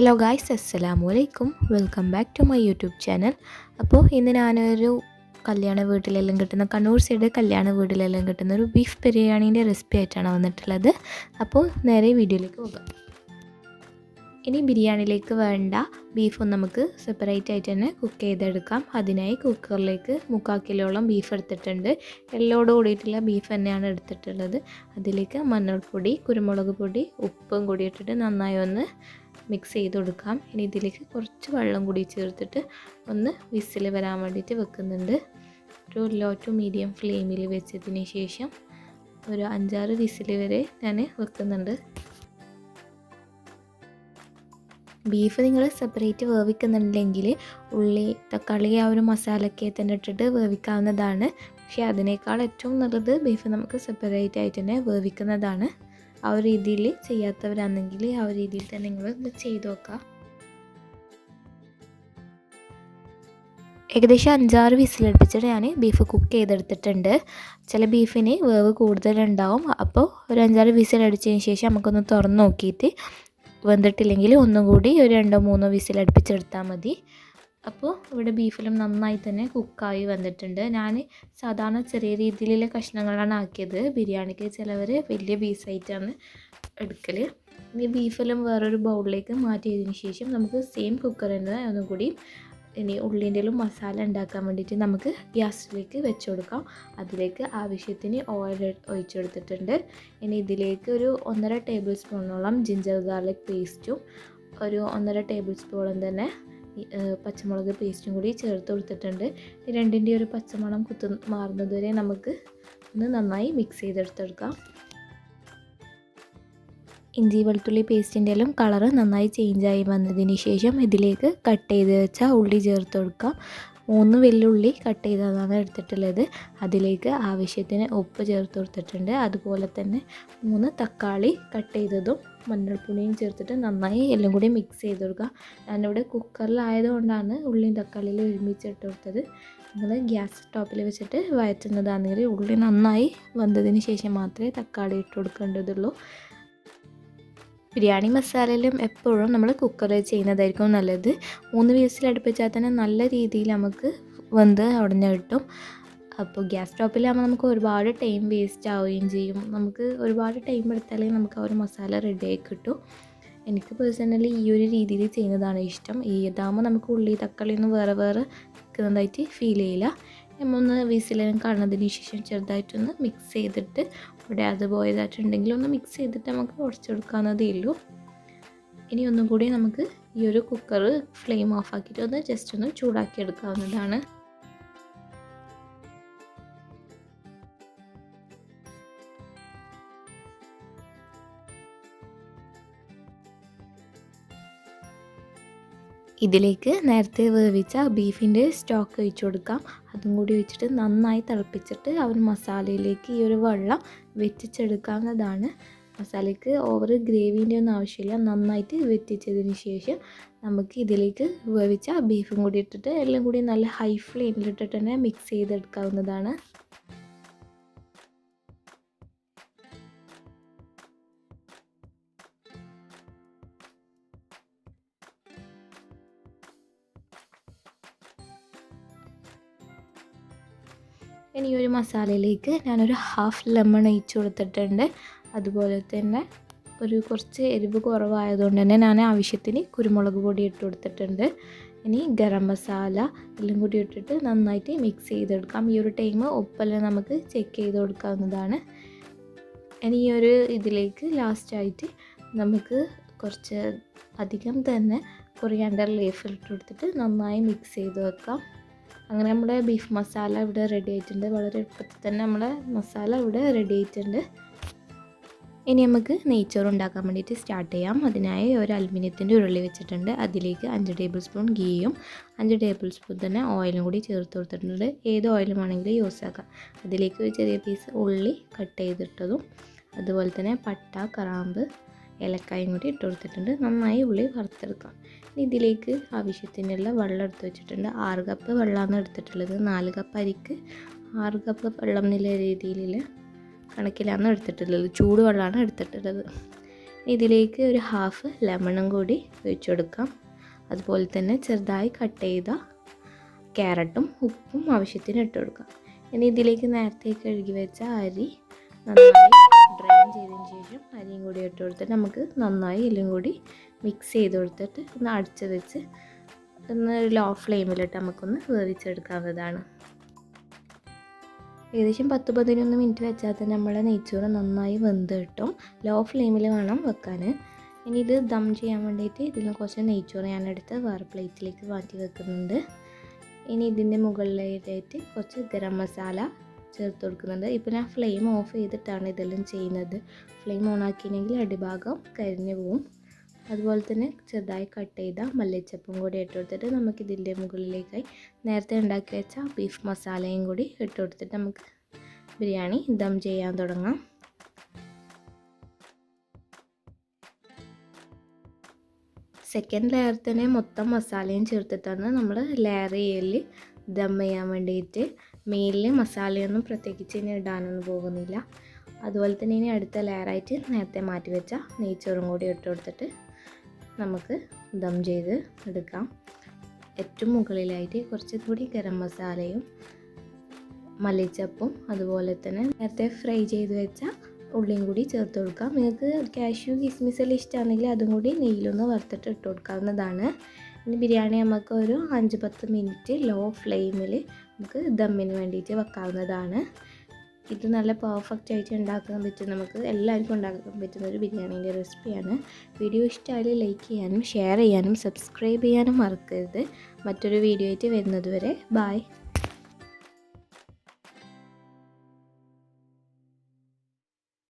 Hello guys അസ്സലാമു അലൈക്കും welcome back to my YouTube channel അപ്പോൾ ഇന്ന് ഞാനൊരു കല്യാണ വീട്ടിലെല്ലാം കിട്ടുന്ന കണ്ണൂർ സൈഡ് കല്യാണ വീട്ടിലെല്ലാം കിട്ടുന്ന ഒരു ബീഫ് ബിരിയാണീന്റെ റെസിപ്പി ആയിട്ടാണ് വന്നിട്ടുള്ളത്. അപ്പോൾ നേരെ വീഡിയോയിലേക്ക് പോകാം. ഇനി ബിരിയാണിയിലേക്ക് വേണ്ട ബീഫും നമുക്ക് സെപ്പറേറ്റ് ആയിട്ട് തന്നെ കുക്ക് ചെയ്തെടുക്കാം. അതിനായി കുക്കറിലേക്ക് മുക്കാൽ കിലോളം ബീഫ് എടുത്തിട്ടുണ്ട്. എല്ലോട് കൂടിയിട്ടുള്ള ബീഫ് തന്നെയാണ് എടുത്തിട്ടുള്ളത്. അതിലേക്ക് മഞ്ഞൾപ്പൊടി കുരുമുളക് പൊടി ഉപ്പും കൂടിയിട്ടിട്ട് നന്നായി ഒന്ന് മിക്സ് ചെയ്ത് കൊടുക്കാം. ഇനി ഇതിലേക്ക് കുറച്ച് വെള്ളം കൂടി ചേർത്തിട്ട് ഒന്ന് വിസിൽ വരാൻ വേണ്ടിയിട്ട് വെക്കുന്നുണ്ട്. ഒരു ലോ ടു മീഡിയം ഫ്ലെയിമിൽ വെച്ചതിന് ശേഷം ഒരു അഞ്ചാറ് വിസിൽ വരെ ഞാൻ വെക്കുന്നുണ്ട്. ബീഫ് നിങ്ങൾ സെപ്പറേറ്റ് വേവിക്കുന്നുണ്ടെങ്കിൽ ഉള്ളി തക്കാളി ആ ഒരു മസാലയൊക്കെ തന്നെ ഇട്ടിട്ട് വേവിക്കാവുന്നതാണ്. പക്ഷേ അതിനേക്കാൾ ഏറ്റവും നല്ലത് ബീഫ് നമുക്ക് സെപ്പറേറ്റ് ആയിട്ട് തന്നെ വേവിക്കുന്നതാണ്. ആ ഒരു രീതിയിൽ ചെയ്യാത്തവരാണെങ്കിൽ ആ ഒരു രീതിയിൽ തന്നെ നിങ്ങൾ ചെയ്ത് നോക്കുക. ഏകദേശം അഞ്ചാറ് വിസിലടുപ്പിച്ചിട്ട് ഞാൻ ബീഫ് കുക്ക് ചെയ്തെടുത്തിട്ടുണ്ട്. ചില ബീഫിന് വേവ് കൂടുതലുണ്ടാവും. അപ്പോൾ ഒരു അഞ്ചാറ് വിസിലടിച്ചതിന് ശേഷം നമുക്കൊന്ന് തുറന്ന് നോക്കിയിട്ട് വെന്തിട്ടില്ലെങ്കിൽ ഒന്നും കൂടി ഒരു രണ്ടോ മൂന്നോ വിസിലടുപ്പിച്ചെടുത്താൽ മതി. അപ്പോൾ ഇവിടെ ബീഫിലും നന്നായി തന്നെ കുക്കായി വന്നിട്ടുണ്ട്. ഞാൻ സാധാരണ ചെറിയ രീതിയിലുള്ള കഷ്ണങ്ങളാണ് ആക്കിയത്. ബിരിയാണിക്ക് ചിലവർ വലിയ പീസായിട്ടാണ് എടുക്കൽ ഇനി ബീഫെല്ലാം വേറൊരു ബൗളിലേക്ക് മാറ്റിയതിന് ശേഷം നമുക്ക് സെയിം കുക്കർ തന്നെ ഒന്നും കൂടി ഇനി ഉള്ളിന്റെലും മസാല ഉണ്ടാക്കാൻ വേണ്ടിയിട്ട് നമുക്ക് ഗ്യാസിലേക്ക് വെച്ച് കൊടുക്കാം. അതിലേക്ക് ആവശ്യത്തിന് ഓയിൽ ഒഴിച്ചു കൊടുത്തിട്ടുണ്ട്. ഇനി ഇതിലേക്ക് ഒരു ഒന്നര ടേബിൾ സ്പൂണോളം ജിഞ്ചർ ഗാർലിക് പേസ്റ്റും ഒരു ഒന്നര ടേബിൾ സ്പൂണും തന്നെ പച്ചമുളക് പേസ്റ്റും കൂടി ചേർത്ത് കൊടുത്തിട്ടുണ്ട്. രണ്ടിന്റെ ഒരു പച്ചമണം കുത്തു മാറുന്നത് വരെ നമുക്ക് ഒന്ന് നന്നായി മിക്സ് ചെയ്തെടുത്തെടുക്കാം. ഇഞ്ചി വെളുത്തുള്ളി പേസ്റ്റിന്റെലും കളറ് നന്നായി ചേഞ്ചായി വന്നതിന് ശേഷം ഇതിലേക്ക് കട്ട് ചെയ്ത് വെച്ച ഉള്ളി ചേർത്ത് കൊടുക്കാം. മൂന്ന് വെല്ലുള്ളി കട്ട് ചെയ്തതാണ് എടുത്തിട്ടുള്ളത്. അതിലേക്ക് ആവശ്യത്തിന് ഉപ്പ് ചേർത്ത് കൊടുത്തിട്ടുണ്ട്. അതുപോലെ തന്നെ മൂന്ന് തക്കാളി കട്ട് ചെയ്തതും മഞ്ഞൾപ്പൊടിയും ചേർത്തിട്ട് നന്നായി എല്ലാം കൂടി മിക്സ് ചെയ്ത് കൊടുക്കുക ഞാനിവിടെ കുക്കറിലായതുകൊണ്ടാണ് ഉള്ളിയും തക്കാളിയിൽ ഒരുമിച്ച് ഇട്ട് കൊടുത്തത്. നിങ്ങൾ ഗ്യാസ് ടോപ്പിൽ വെച്ചിട്ട് വയറ്റുന്നതാണെങ്കിൽ ഉള്ളി നന്നായി വന്നതിന് ശേഷം മാത്രമേ തക്കാളി ഇട്ട് കൊടുക്കേണ്ടതുള്ളൂ. ബിരിയാണി മസാലയിലും എപ്പോഴും നമ്മൾ കുക്കറിൽ ചെയ്യുന്നതായിരിക്കും നല്ലത്. മൂന്ന് വീസിൽ അടുപ്പിച്ചാൽ തന്നെ നല്ല രീതിയിൽ നമുക്ക് വെന്ത് ഉടഞ്ഞ് കിട്ടും. അപ്പോൾ ഗ്യാസ് സ്റ്റോപ്പിലാകുമ്പോൾ നമുക്ക് ഒരുപാട് ടൈം വേസ്റ്റ് ആവുകയും ചെയ്യും. നമുക്ക് ഒരുപാട് ടൈം എടുത്താലേ നമുക്ക് ആ ഒരു മസാല റെഡിയായി കിട്ടും. എനിക്ക് പേഴ്സണലി ഈ ഒരു രീതിയിൽ ചെയ്യുന്നതാണ് ഇഷ്ടം. ഈ ഇതാകുമ്പോൾ നമുക്ക് ഉള്ളി തക്കാളി ഒന്നും വേറെ വേറെ നിൽക്കുന്നതായിട്ട് ഫീൽ ചെയ്യില്ല. ഒന്ന് വിസിലും കാണുന്നതിന് ശേഷം ചെറുതായിട്ടൊന്ന് മിക്സ് ചെയ്തിട്ട് അത് പോയതായിട്ടുണ്ടെങ്കിൽ ഒന്ന് മിക്സ് ചെയ്തിട്ട് നമുക്ക് ഉടച്ചെടുക്കാവുന്നതേ ഉള്ളൂ. ഇനി ഒന്നും കൂടി നമുക്ക് ഈ ഒരു കുക്കർ ഫ്ലെയിം ഓഫ് ആക്കിയിട്ട് ഒന്ന് ജസ്റ്റ് ഒന്ന് ചൂടാക്കി എടുക്കാവുന്നതാണ്. ഇതിലേക്ക് നേരത്തെ വേവിച്ച ബീഫിന്റെ സ്റ്റോക്ക് ഒഴിച്ചു കൊടുക്കാം. അതും കൂടി ഒഴിച്ചിട്ട് നന്നായി തിളപ്പിച്ചിട്ട് ഒരു മസാലയിലേക്ക് ഈ ഒരു വെള്ളം വെറ്റിച്ചെടുക്കാവുന്നതാണ്. മസാലയ്ക്ക് ഓവർ ഗ്രേവിന്റെ ഒന്നും ആവശ്യമില്ല. നന്നായിട്ട് വെറ്റിച്ചതിന് ശേഷം നമുക്ക് ഇതിലേക്ക് വേവിച്ച ബീഫും കൂടി ഇട്ടിട്ട് എല്ലാം കൂടി നല്ല ഹൈ ഫ്ലെയിമിലിട്ടിട്ട് തന്നെ മിക്സ് ചെയ്തെടുക്കാവുന്നതാണ്. ഇനി ഒരു മസാലയിലേക്ക് ഞാനൊരു ഹാഫ് ലെമൺ അയച്ചു കൊടുത്തിട്ടുണ്ട്. അതുപോലെ തന്നെ ഒരു കുറച്ച് എരിവ് കുറവായതുകൊണ്ട് തന്നെ ഞാൻ ആവശ്യത്തിന് കുരുമുളക് പൊടി ഇട്ട് കൊടുത്തിട്ടുണ്ട്. ഇനി ഗരം മസാല എല്ലാം കൂടി ഇട്ടിട്ട് നന്നായിട്ട് മിക്സ് ചെയ്തെടുക്കാം. ഈ ഒരു ടൈം ഉപ്പെല്ലാം നമുക്ക് ചെക്ക് ചെയ്ത് കൊടുക്കാവുന്നതാണ്. ഇനി ഈ ഒരു ഇതിലേക്ക് ലാസ്റ്റായിട്ട് നമുക്ക് കുറച്ച് അധികം തന്നെ കൊറിയാണ്ടർ ലീഫ് ഇട്ട് കൊടുത്തിട്ട് നന്നായി മിക്സ് ചെയ്ത് വെക്കാം. അങ്ങനെ നമ്മുടെ ബീഫ് മസാല ഇവിടെ റെഡി ആയിട്ടുണ്ട്. വളരെ എളുപ്പത്തിൽ തന്നെ നമ്മുടെ മസാല ഇവിടെ റെഡി ആയിട്ടുണ്ട്. ഇനി നമുക്ക് നെയ്ച്ചോറ് ഉണ്ടാക്കാൻ വേണ്ടിയിട്ട് സ്റ്റാർട്ട് ചെയ്യാം. അതിനായി ഒരു അലുമിനിയത്തിന്റെ ഉരുളി വെച്ചിട്ടുണ്ട്. അതിലേക്ക് അഞ്ച് ടേബിൾ സ്പൂൺ ഗീയും അഞ്ച് ടേബിൾ സ്പൂൺ തന്നെ ഓയിലും കൂടി ചേർത്ത് കൊടുത്തിട്ടുണ്ട്. ഏത് ഓയിലും വേണമെങ്കിലും യൂസ് ആക്കാം. അതിലേക്ക് ഒരു ചെറിയ പീസ് ഉള്ളി കട്ട് ചെയ്തിട്ടതും അതുപോലെ തന്നെ പട്ട കറാമ്പ് ഏലക്കായും കൂടി ഇട്ട് കൊടുത്തിട്ടുണ്ട്. നന്നായി ഉള്ളി വറുത്തെടുക്കാം. ഇതിലേക്ക് ആവശ്യത്തിനുള്ള വെള്ളം എടുത്ത് വെച്ചിട്ടുണ്ട്. ആറ് കപ്പ് വെള്ളമാണ് എടുത്തിട്ടുള്ളത്. നാല് കപ്പ് അരിക്ക് ആറ് കപ്പ് വെള്ളം എന്നുള്ള രീതിയിൽ കണക്കിലാണ് എടുത്തിട്ടുള്ളത്. ചൂട് വെള്ളമാണ് എടുത്തിട്ടുള്ളത്. ഇതിലേക്ക് ഒരു ഹാഫ് ലെമണും കൂടി ഒഴിച്ചു കൊടുക്കാം. അതുപോലെ തന്നെ ചെറുതായി കട്ട് ചെയ്ത ക്യാരറ്റും ഉപ്പും ആവശ്യത്തിന് ഇട്ട് കൊടുക്കാം. ഇനി ഇതിലേക്ക് നേരത്തെ കഴുകി വെച്ച അരി നന്നായി ഡ്രൈൻ ചെയ്തതിന് ശേഷം അരിയും കൂടി ഇട്ട് കൊടുത്തിട്ട് നമുക്ക് നന്നായി എല്ലാം കൂടി മിക്സ് ചെയ്ത് കൊടുത്തിട്ട് ഒന്ന് അടിച്ച് വെച്ച് ഒന്ന് ലോ ഫ്ലെയിമിലിട്ട് നമുക്കൊന്ന് വേവിച്ചെടുക്കാവുന്നതാണ്. ഏകദേശം പത്ത് പതിനൊന്ന് മിനിറ്റ് വെച്ചാൽ തന്നെ നമ്മളെ നെയ്ച്ചോറ് നന്നായി വെന്ത് കിട്ടും. ലോ ഫ്ലെയിമിൽ വേണം വെക്കാൻ. ഇനി ഇത് ദം ചെയ്യാൻ വേണ്ടിയിട്ട് ഇതിൽ കുറച്ച് നെയ്ച്ചോറ് ഞാനെടുത്ത് വേറെ പ്ലേറ്റിലേക്ക് മാറ്റി വെക്കുന്നുണ്ട്. ഇനി ഇതിന്റെ മുകളിലായിട്ട് കുറച്ച് ഗരം മസാല ചേർത്ത് കൊടുക്കുന്നുണ്ട്. ഇപ്പോൾ ഞാൻ ഫ്ലെയിം ഓഫ് ചെയ്തിട്ടാണ് ഇതെല്ലാം ചെയ്യുന്നത്. ഫ്ലെയിം ഓൺ ആക്കിയില്ലെങ്കിൽ അടിഭാഗം കരിഞ്ഞു പോവും. അതുപോലെ തന്നെ ചെറുതായി കട്ട് ചെയ്ത മല്ലിച്ചപ്പും കൂടി ഇട്ട് കൊടുത്തിട്ട് നമുക്ക് ഇതിന്റെ മുകളിലേക്കായി നേരത്തെ ഉണ്ടാക്കി വെച്ച ബീഫ് മസാലയും കൂടി ഇട്ട് കൊടുത്തിട്ട് നമുക്ക് ബിരിയാണി ദം ചെയ്യാൻ തുടങ്ങാം. സെക്കൻഡ് ലെയർ തന്നെ മൊത്തം മസാലയും ചേർത്തിട്ടാണ് നമ്മൾ ലെയർ ചെയ്യൽ ദം ചെയ്യാൻ വേണ്ടിയിട്ട് മേലിൽ മസാലയൊന്നും പ്രത്യേകിച്ച് ഇനി ഇടാനൊന്നും പോകുന്നില്ല. അതുപോലെ തന്നെ ഇനി അടുത്ത ലെയറായിട്ട് നേരത്തെ മാറ്റി വെച്ച നെയ്ച്ചോറും കൂടി ഇട്ട് കൊടുത്തിട്ട് നമുക്ക് ദം ചെയ്ത് എടുക്കാം. ഏറ്റവും മുകളിലായിട്ട് കുറച്ച് കൂടി ഗരം മസാലയും മല്ലിച്ചപ്പും അതുപോലെ തന്നെ നേരത്തെ ഫ്രൈ ചെയ്ത് വെച്ച ഉള്ളിയും കൂടി ചേർത്ത് കൊടുക്കാം. നിങ്ങൾക്ക് കാഷ്യൂ കിസ്മിസ് എല്ലാം ഇഷ്ടമാണെങ്കിൽ അതും കൂടി നെയ്യിലൊന്ന് വറുത്തിട്ട് ഇട്ട് കൊടുക്കാവുന്നതാണ്. ഇനി ബിരിയാണി നമുക്ക് ഒരു അഞ്ച് പത്ത് മിനിറ്റ് ലോ ഫ്ലെയിമിൽ നമുക്ക് ദമ്മിന് വേണ്ടിയിട്ട് വെക്കാവുന്നതാണ്. ഇത് നല്ല പെർഫെക്റ്റ് ആയിട്ട് ഉണ്ടാക്കാൻ പറ്റും. നമുക്ക് എല്ലാവർക്കും ഉണ്ടാക്കാൻ പറ്റുന്ന ഒരു ബിരിയാണീന്റെ റെസിപ്പിയാണ്. വീഡിയോ ഇഷ്ടമായാലും ലൈക്ക് ചെയ്യാനും ഷെയർ ചെയ്യാനും സബ്സ്ക്രൈബ് ചെയ്യാനും മറക്കരുത്. മറ്റൊരു വീഡിയോ ആയിട്ട് വരുന്നത് വരെ ബായ്